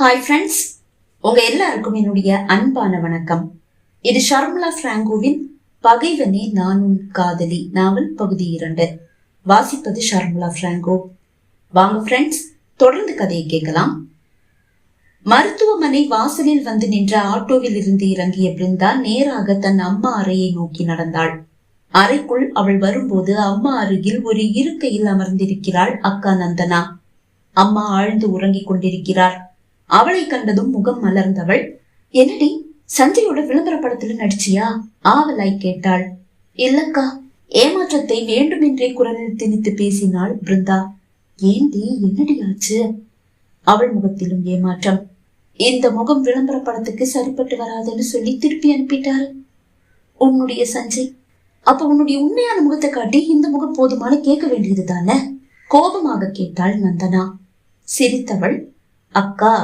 Hi friends உங்க எல்லாருக்கும் என்னுடைய அன்பான வணக்கம். இது ஷர்மலா பிராங்கோவின் பகைவனே நான் காதலி நாவல் பகுதி இரண்டு. வாசிப்பது ஷர்மலா பிராங்கோ. வாங்க ஃப்ரெண்ட்ஸ் தொடர்ந்து கதையை கேட்கலாம். மருத்துவமனை வாசலில் வந்து நின்ற ஆட்டோவில் இருந்து இறங்கிய பிருந்தா நேராக தன் அம்மா அறையை நோக்கி நடந்தாள். அறைக்குள் அவள் வரும்போது அம்மா அருகில் ஒரு இருக்கையில் அமர்ந்திருக்கிறாள் அக்கா நந்தனா. அம்மா ஆழ்ந்து உறங்கிக் கொண்டிருக்கிறார். அவளை கண்டதும் முகம் மலர்ந்தவள் என்னடி சஞ்சயோட விளம்பர படத்துல நடிச்சியா? ஆவலாய் கேட்டாள். இல்லக்கா ஏமாற்றத்தை வேண்டுமென்றே குரலில் திணித்து பேசினாள் பிருந்தா. ஏண்டி என்னடி ஆச்சு? அவள் முகத்திலும் ஏமாற்றம். இந்த முகம் விளம்பர படத்துக்கு சரிப்பட்டு வராதுன்னு சொல்லி திருப்பி அனுப்பிட்டாரு. உன்னுடைய சஞ்சய் அப்ப உன்னுடைய உண்மையான முகத்தை காட்டி இந்த முகம் போதுமான கேட்க வேண்டியது தானே கோபமாக கேட்டாள் நந்தனா. சிரித்தவள் அக்கா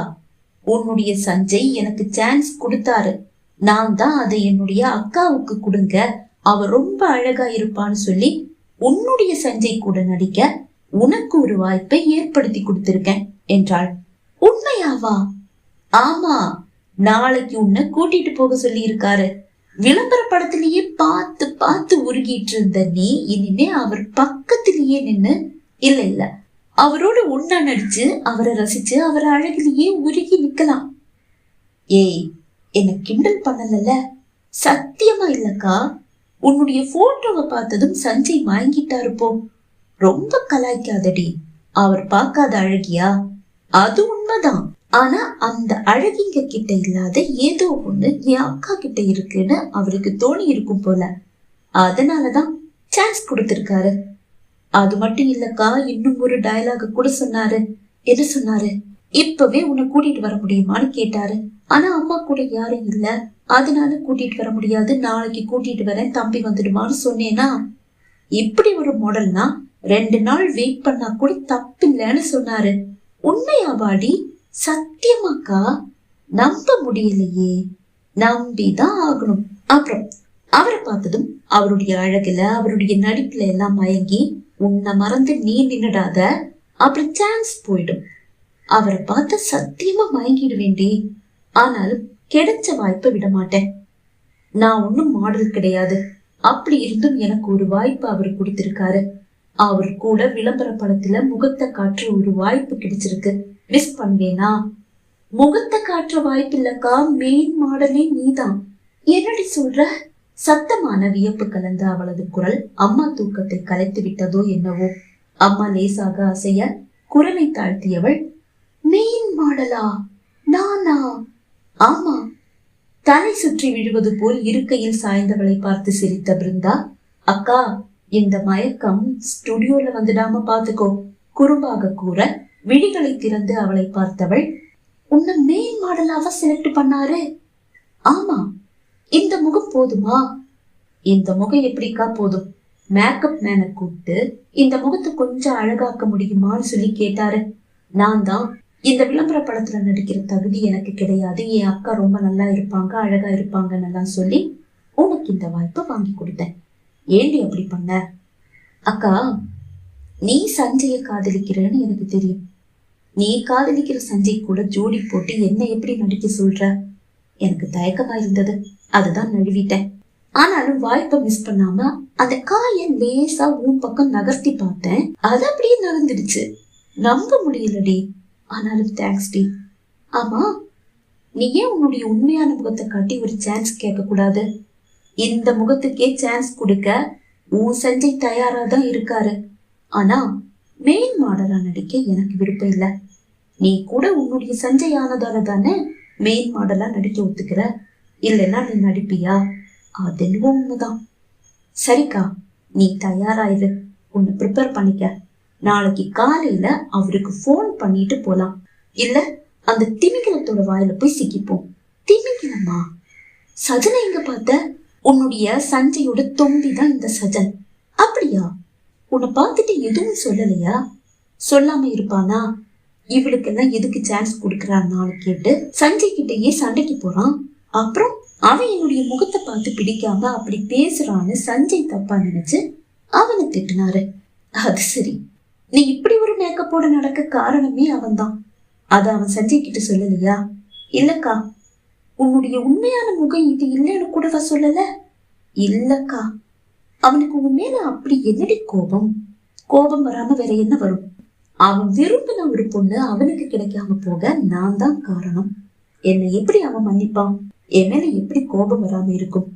உன்னுடைய சஞ்சய் எனக்கு சான்ஸ் கொடுத்தாரு. நான் தான் அதை என்னுடைய அக்காவுக்கு கொடுங்க. அவ ரொம்ப அழகா இருப்பான்னு சொல்லி உன்னுடைய சஞ்சய் கூட நடிக்க உனக்கு ஒரு வாய்ப்பை ஏற்படுத்தி கொடுத்திருக்கேன் என்றாள். உண்மையாவா? ஆமா. நாளைக்கு உன்னை கூட்டிட்டு போக சொல்லி இருக்காரு விளம்பர படத்திலேயே பார்த்து பார்த்து உருகிட்டு இருந்த நீ இனிமே அவர் பக்கத்திலேயே நின்னு இல்ல இல்ல அவரோட ஒன்னா நடிச்சு அவரை ரசிச்சு அவர் அழகிலேயே உருகி நிக்கலாம். ஏய் என்ன கிண்டல் பண்ணலல்ல? சத்தியமா இல்லக்கா? உன்னுடைய போட்டோவை பார்த்ததும் சஞ்சய் வாங்கிட்டாரு ரொம்ப கலாய்க்காதடி. அவர் பார்க்காத அழகியா? அது உண்மைதான். ஆனா அந்த அழகிங்க கிட்ட இல்லாத ஏதோ ஒண்ணு என் அக்கா கிட்ட இருக்குன்னு அவருக்கு தோணி இருக்கும் போல. அதனாலதான் சான்ஸ் கொடுத்திருக்காரு. அது மட்டும் இல்லக்கா இன்னும் ஒரு டயலாக கூட சொன்னாரு. என்ன சொன்னாரு? இப்பவே உன்னை கூட்டிட்டு வர முடியுமான்னு கேட்டாரு. ஆனா அம்மா கூட யாரும் இல்ல. அதனால கூட்டிட்டு வர முடியாது. நாளைக்கு கூட்டிட்டு வரேன் தம்பி வந்துடுமான்னு சொன்னேனா? இப்படி ஒரு மாடல்னா ரெண்டு நாள் வெயிட் பண்ணா கூட தப்பில்லைன்னு சொன்னாரு. உண்மையாவாடி? சத்தியமாக்கா? நம்ப முடியலையே. நம்பிதான் ஆகணும். அப்புறம் அவரை பார்த்ததும் அவருடைய அழகுல அவருடைய நடிப்புல எல்லாம் மயங்கி உன்னை மறந்து நீ நின்னுடாத. அப்புறம் சான்ஸ் போயிடும். அவரை பார்த்து சத்தியமா மயங்கிடுவேண்டி ஆனாலும் கிடைச்ச வாய்ப்பை விட மாட்டேன். நான் ஒன்னும் மாடல் கிடையாது. அப்படி இருந்தும் எனக்கு ஒரு வாய்ப்பு அவர் கொடுத்திருக்காரு. அவர் கூட விளம்பர படத்துல முகத்தை காற்று ஒரு வாய்ப்பு கிடைச்சிருக்கு. மிஸ் பண்ணுவேனா? முகத்தை காற்ற வாய்ப்பு இல்லக்கா. மெயின் மாடலே நீதான். என்னடி சொல்ற? சத்தமான வியப்பு கலந்த அவளது குரல் அம்மா தூக்கத்தை கலைத்து விட்டதோ என்னவோ. அம்மா லேசாக அசைய குரலை தாழ்த்தியவள் மெயின் மாடலா? நானா? ஆமா. தலை சுற்றி விழுவது போல் இருக்கையில் சாய்ந்தவளை பார்த்து சிரித்த பிருந்தா அக்கா இந்த மயக்கம் ஸ்டுடியோல வந்துடாம பாத்துக்கோ. குறும்பாக கூற விழிகளை திறந்து அவளை பார்த்தவள் உன்னை மெயின் மாடலாவா செலக்ட் பண்ணாரு? ஆமா. இந்த முகம் போதுமா? இந்த முகம் எப்படிக்கா போதும்? மேக்கப் மேனை கூப்பிட்டு இந்த முகத்தை கொஞ்சம் அழகாக்க முடியுமான்னு சொல்லி கேட்டாரு. நான் தான். இந்த விளம்பர படத்துல நடிக்கிற தகுதி எனக்கு கிடையாது. என் அக்கா ரொம்ப நல்லா இருப்பாங்க அழகா இருப்பாங்கன்னு எல்லாம் சொல்லி உனக்கு இந்த வாய்ப்பை வாங்கி கொடுத்தேன். ஏண்டி அப்படி பண்ண? அக்கா நீ சஞ்சய காதலிக்கிறேன்னு எனக்கு தெரியும். நீ காதலிக்கிற சஞ்சய் கூட ஜோடி போட்டு என்ன எப்படி நடிக்க சொல்ற? எனக்கு தயக்கமா இருந்தது அதுதான் நழுவிட்டேன். ஆனாலும் வாய்ப்பை மிஸ் பண்ணாம அந்த காய லேசா உன் பக்கம் நகர்த்தி பார்த்தேன். அது அப்படியே நடந்துடுச்சு நம்ப முடியலடி. ஆனாலும் தேங்க்ஸ் டி. ஆமா நீ ஏன் உன்னுடைய உண்மையான முகத்தை காட்டி ஒரு சான்ஸ் கேட்க கூடாது இந்த முகத்துக்கே சான்ஸ் கொடுக்க உன் சஞ்சய் தயாரா தான் இருக்காரு. ஆனா மெயின் மாடலா நடிக்க எனக்கு விருப்பம் இல்லை. நீ கூட உன்னுடைய சஞ்சய் ஆனதால தானே மெயின் மாடலா நடிக்க ஒத்துக்கிற இல்லைன்னா நீ நடிப்பியா? அது என்னவோ உண்மைதான். சரிக்கா நீ தயாராயிரு. உன்னை ப்ரிப்பேர் பண்ணிக்க. நாளைக்கு காலையில அவருக்கு ஃபோன் பண்ணிட்டு போலாம். இல்ல அந்த திமிங்கலத்தோட வாயில போய் சிக்கிப்போம். திமிங்கலமா? சஜனை எங்க பார்த்த? உன்னுடைய சஞ்சயோட தொம்பி தான் இந்த சஜன். அப்படியா? உன்னை பார்த்துட்டு எதுவும் சொல்லலையா? சொல்லாம இருப்பானா? இவளுக்கெல்லாம் எதுக்கு சான்ஸ் கொடுக்கறாருனாலும் கேட்டு சஞ்சய் கிட்டயே சண்டைக்கு போறான். அப்புறம் அவன் என்னுடைய முகத்தை பார்த்து பிடிக்காம அப்படி பேசுறான்னு சஞ்சய் தப்பா நினைச்சு அவனை திட்டினாரு. அது சரி. நீ இப்படி ஒரு மேக்கப்போட நடக்க காரணமே அவன்தான். அத அவன் சஞ்சய் கிட்ட சொல்லலையா? இல்லக்கா. உன்னுடைய உண்மையான முகம் இது இல்லைன்னு கூடவா சொல்லல? இல்லக்கா. அவனுக்கு உன் மேல அப்படி என்னடி கோபம்? கோபம் வராம வேற என்ன வரும்? அவன் விரும்பின ஒரு பொண்ணு அவனுக்கு கிடைக்காம போக நான் தான் காரணம். என்னை எப்படி அவன் மன்னிப்பான்? என் மேல எப்படி கோபம் வராம இருக்கும்?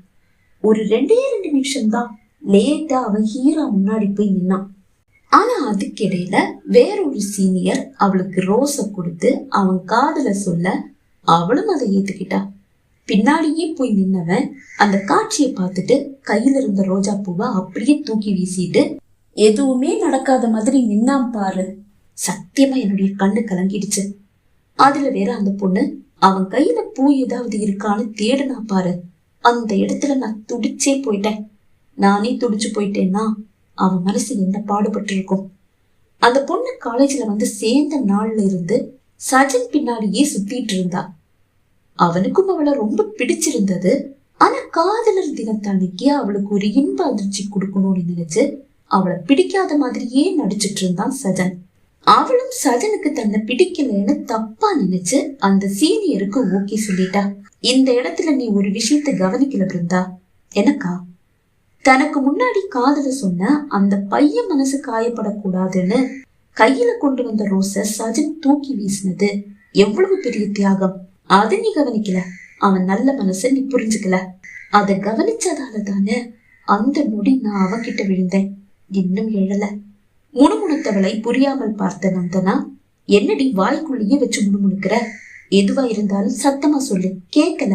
ஒரு ரெண்டே ரெண்டு நிமிஷம் தான் லேட்டா அவன் ஹீரா முன்னாடி போய் நின்னான். ஆனா அதுக்கிடையில வேறொரு சீனியர் அவளுக்கு ரோஸ கொடுத்து அவன் காதுல சொல்ல அவளும் அதை ஏத்துக்கிட்டா. பின்னாடியே போய் நின்னவன் அந்த காட்சியை பார்த்துட்டு கையில இருந்த ரோஜா பூவை அப்படியே தூக்கி வீசிட்டு எதுவுமே நடக்காத மாதிரி நின்னாம் பாரு. சத்தியமா என்னுடைய கண்ணு கலங்கிடுச்சு. அதுல வேற அந்த பொண்ணு அவன் கையில பூ ஏதாவது இருக்கான்னு தேடுனா பாரு. அந்த இடத்துல நான் துடிச்சே போயிட்டேன். நானே துடிச்சு போயிட்டேன்னா அவன் மனசு என்ன பாடுபட்டு இருக்கும் அந்த பொண்ணு காலேஜ்ல வந்து சேர்ந்த நாள்ல இருந்து சஜன் பின்னாடியே சுத்திட்டு இருந்தா. அவனுக்கும் அவளை ரொம்ப பிடிச்சிருந்தது. ஆனா காதலர் தினத்தன்னைக்கு அவளுக்கு ஒரு இன்ப அதிர்ச்சி கொடுக்கணும்னு நினைச்சு அவளை பிடிக்காத மாதிரியே நடிச்சிட்டு இருந்தான் சஜன். அவளும் சஜனுக்கு தன்னை பிடிக்கலன்னு தப்பா நினைச்சு அந்த சீனியருக்கு ஓகே சொல்லிட்டா. இந்த இடத்துல நீ ஒரு விஷயத்த கவனிக்கல பிருந்தா. எனக்கா தனக்கு முன்னாடி காதல சொன்ன அந்த பையன் மனசு காயப்படக்கூடாதுன்னு கையில கொண்டு வந்த ரோச சஜன் தூக்கி வீசினது எவ்வளவு பெரிய தியாகம். அது நீ கவனிக்கல. அவன் நல்ல மனச நீ புரிஞ்சுக்கல. அத கவனிச்சதால தானே அந்த முடி நான் அவன்கிட்ட விழுந்தேன். இன்னும் எழல. முணுமுணுத்தவளை புரியாமல் பார்த்த நந்தனா என்னடி வாய்க்குள்ளேயே வச்சு முணுமுணுக்கிற? எதுவா இருந்தாலும் சத்தமா சொல்லு கேட்கல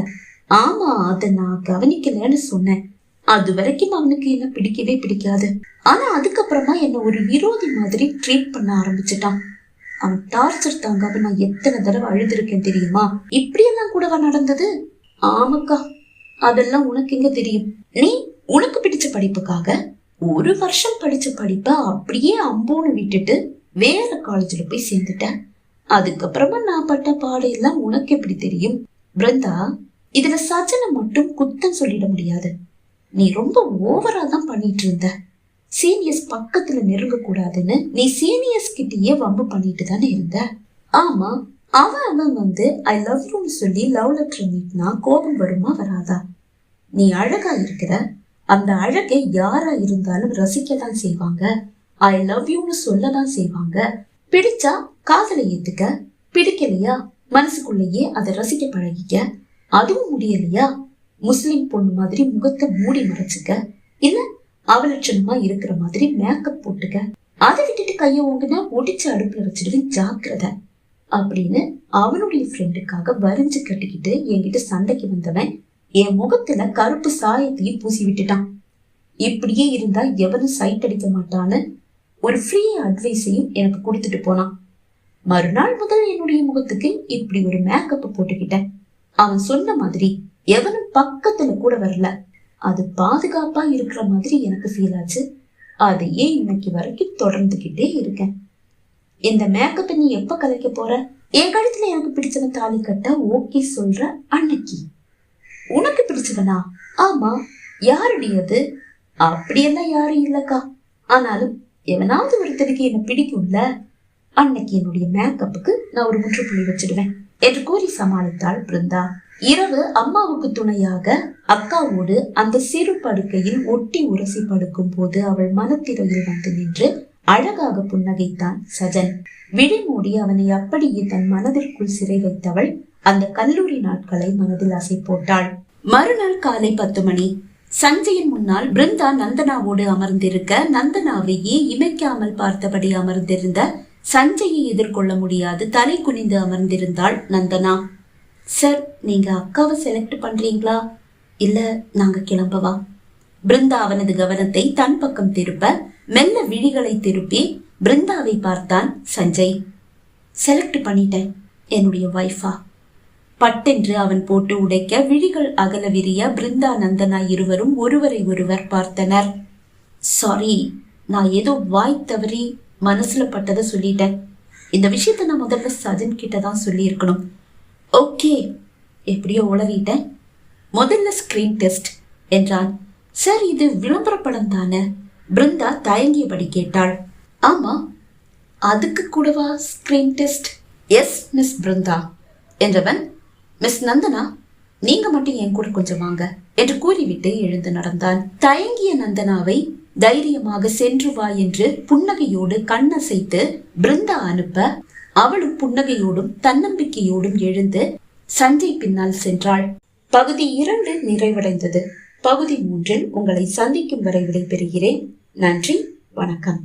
ஆமா அத நான் கவனிக்கலன்னு சொன்னேன். அது வரைக்கும் அவனுக்கு என்ன பிடிக்கவே பிடிக்காது. ஆனா அதுக்கப்புறமா என்ன ஒரு விரோதி மாதிரி ட்ரீட் பண்ண ஆரம்பிச்சிட்டான். அவன் டார்ச்சர் தாங்காம நான் எத்தனை தடவை அழுதுருக்கேன் தெரியுமா? இப்படியெல்லாம் கூடவா நடந்தது? ஆமாக்கா அதெல்லாம் உனக்கு எங்க தெரியும்? நீ உனக்கு பிடிச்ச படிப்புக்காக ஒரு வருஷம் படிச்ச படிப்ப அப்படியே அம்போன்னு விட்டுட்டு வேற காலேஜ்ல போய் சேர்ந்துட்டேன். அதுக்கப்புறமா நான் பட்ட பாடு எல்லாம் உனக்கு எப்படி தெரியும்? பிருந்தா இதுல சஜனை மட்டும் குத்தம் சொல்லிட முடியாது. நீ ரொம்ப ஓவரா தான் பண்ணிட்டு இருந்த. சீனியர்ஸ் பக்கத்துல நெருங்க கூடாதுன்னு நீ சீனியர்ஸ் கிட்டயே வம்பு பண்ணிட்டு தானே இருந்த. ஆமா அவன் அவன் வந்து ஐ லவ் யூன்னு சொல்லி லவ் லெட்டர் நீட்னா கோபம் வருமா வராதா? நீ அழகா இருக்கிற அந்த அழகை யாரா இருந்தாலும் ரசிக்க தான் செய்வாங்க. ஐ லவ் யூன்னு சொல்ல தான் செய்வாங்க. பிடிச்சா காதலை ஏத்துக்க பிடிக்கலையா மனசுக்குள்ளேயே அதை ரசிக்க பழகிக்க அதுவும் முடியலையா முஸ்லிம் பொண்ணு மாதிரி முகத்தை மூடி மறைச்சுக்க இல்ல அவலட்சணமா இருக்கிற மாதிரி மேக்கப் போட்டுக்க அதை விட்டுட்டு கைய ஓங்குனா ஒடிச்சு அடுப்புல வச்சிடுவேன் ஜாக்கிரதை அப்படின்னு அவனுடைய ஃப்ரெண்டுக்காக வரிஞ்சு கட்டிக்கிட்டு என்கிட்ட சண்டைக்கு வந்தவன் என் முகத்துல கருப்பு சாயத்தையும் பூசி விட்டுட்டான். இப்படியே இருந்தா எவனும் சைட் அடிக்க மாட்டான்னு ஒரு ஃப்ரீ அட்வைஸையும் எனக்கு கொடுத்துட்டு போனான். மறுநாள் முதல் என்னுடைய முகத்துக்கு இப்படி ஒரு மேக்கப் போட்டுக்கிட்டேன். அவன் சொன்ன மாதிரி எவனும் பக்கத்துல கூட வரல. அது பாதுகாப்பா இருக்கிற மாதிரி எனக்கு ஃபீல் ஆச்சு. அதையே இன்னைக்கு வரைக்கும் தொடர்ந்துகிட்டே இருக்கேன். இந்த மேக்கப்பை நீ எப்ப கலைக்க போற? என் கழுத்துல எனக்கு பிடிச்சவன் தாலி கட்ட ஓகே சொல்ற அன்னைக்கு. உனக்கு பிடிச்சவனா ஆமா யாருடைய அது? அப்படியெல்லாம் யாரும் இல்லக்கா. ஆனாலும் எவனாவது ஒருத்தருக்கு என்ன பிடிக்கும்ல? அன்னைக்கு என்னுடைய மேக்கப்புக்கு நான் ஒரு முற்றுப்புள்ளி வச்சிடுவேன். என்று கூறி சமாளித்தாள் பிருந்தா. இரவு அம்மாவுக்கு துணையாக அக்காவோடு அந்த சிறு படுக்கையில் ஒட்டி உரசி படுக்கும் போது அவள் மனத்திரையில் வந்து நின்று அழகாக புன்னகைத்தான் சஜன். விழி மூடி அவனை அப்படியே தன் மனதிற்குள் சிறை வைத்தவள் அந்த கல்லூரி நாட்களை மனதில் அசை போட்டாள் மறுநாள் காலை பத்து மணி சஞ்சயின் முன்னால் பிருந்தா நந்தனாவோடு அமர்ந்திருக்க நந்தனாவையே இமைக்காமல் பார்த்தபடி அமர்ந்திருந்த சஞ்சயை எதிர்கொள்ள முடியாது தலை குனிந்து அமர்ந்திருந்தாள் நந்தனா. சார் நீங்க அக்காவை செலக்ட் பண்றீங்களா? இல்ல நாங்க கிளம்பவா? பிருந்தா அவனது கவனத்தை தன் பக்கம் திருப்ப மெல்ல விழிகளை திருப்பி பிருந்தாவை பார்த்தான் சஞ்சய். செலக்ட் பண்ணிட்டேன் என்னுடைய ஒய்ஃபா பட்டென்று அவன் போட்டு உடைக்க விழிகள் அகல விரிய பிருந்தா நந்தனா இருவரும் ஒருவரை ஒருவர் பார்த்தனர். சாரி நான் ஏதோ வாய் தவறி மனசுல பட்டதை சொல்லிட்டேன். இந்த விஷயத்த நான் முதல்ல சஜன் கிட்ட தான் சொல்லியிருக்கணும். ஓகே எப்படியோ உளறிட்டேன். முதல்ல ஸ்கிரீன் டெஸ்ட் என்றான். சார் இது விளம்பர படம் தானே? பிருந்தா தயங்கியபடி கேட்டாள். ஆமா அதுக்கு கூடவா screen test yes miss Brinda என்றவன் மிஸ் நந்தனா நீங்க மட்டும் என் கூட கொஞ்சம் வாங்க என்று கூறிவிட்டு எழுந்து நடந்தான். தயங்கிய நந்தனாவை தைரியமாக சென்று வா என்று புன்னகையோடு கண்ணசைத்து பிருந்தா அனுப்ப அவளும் புன்னகையோடும் தன்னம்பிக்கையோடும் எழுந்து சஞ்சய் பின்னால் சென்றாள். பகுதி இரண்டு நிறைவடைந்தது. பகுதி மூன்றில் உங்களை சந்திக்கும் வரை விடைபெறுகிறேன். நன்றி வணக்கம்.